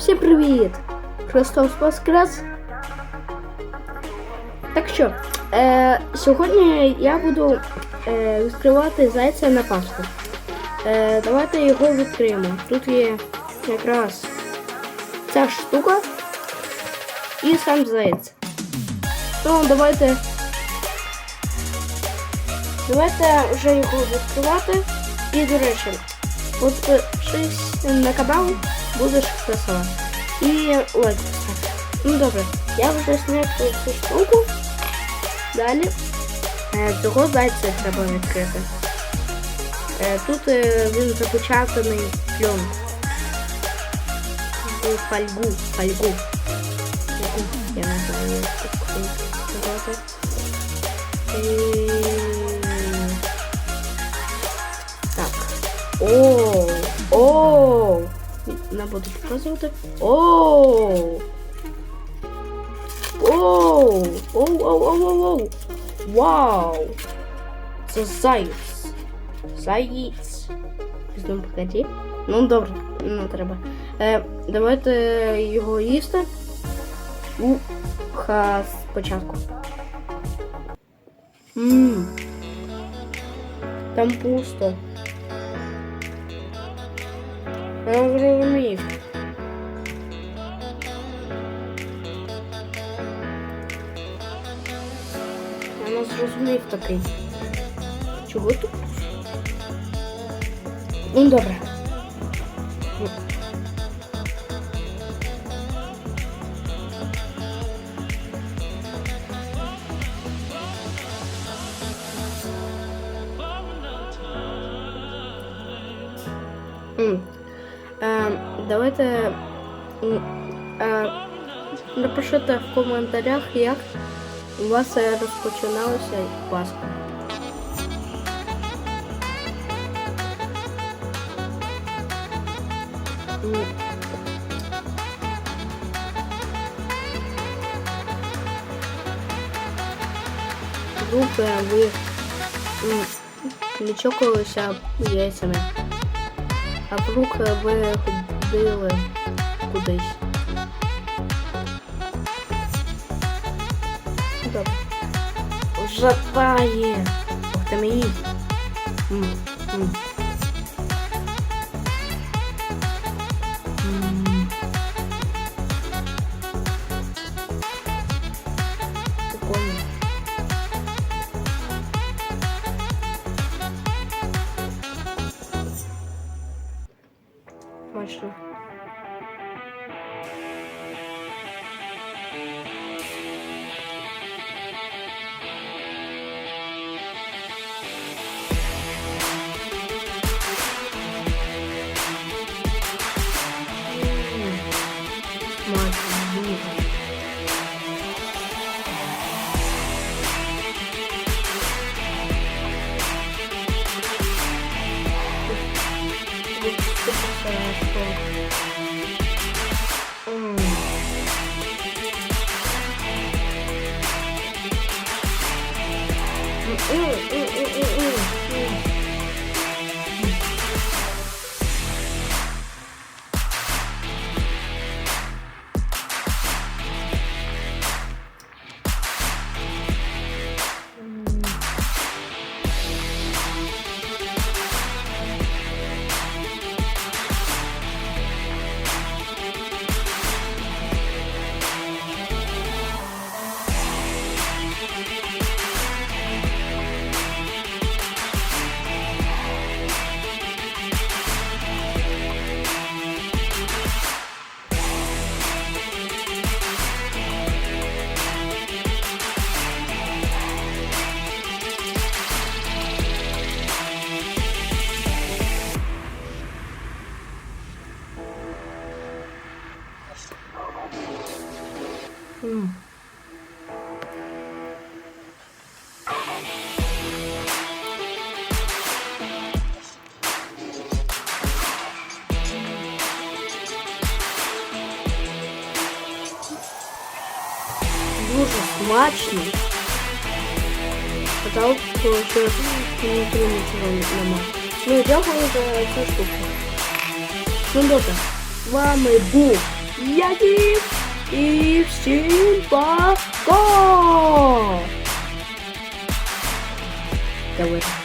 Всім привіт! Христос Воскрес! Так що, е, сьогодні я буду е, відкривати зайця на Пасху. Е, давайте його відкриємо. Тут є якраз ця штука і сам заєць. Ну, давайте. Давайте вже його відкривати. І, до речі, підпишись на канал, будеш красава. І лайк поставь. Ну добре, я вже зняв цю штуку. Далі е, цього зайця треба відкрити. Е, тут е, він запечатаний кльон. У фольгу, фольгу. Яку, Я не знаю, як це сказати. І... Так. О, о, вона буде показувати. Оу! Оу! Оу-оу-оу-оу! Вау! Это заяц! Заяц! Пізно погоди! Ну добре, не треба. Е, Давайте його їсти. У ха спочатку. Ммм. Там пусто. Не зрозумів. Я не зрозумів такий. Чого тут? Ну добре. М. Е, давайте м, е, напишіть в коментарях, як у вас розпочиналася Пасха. Е, ви м, не чокалися яйцями. А вдруг е, ви ходили кудись. Добре. Жатає. Ух ти мій. Смачно. Mm. Mm, mm. М. Дуже смачно. А так, що нічого нічого нема. Ну, дякую за цю штуку. Ну добре. Вами був Jakub i Szybako! Dołem.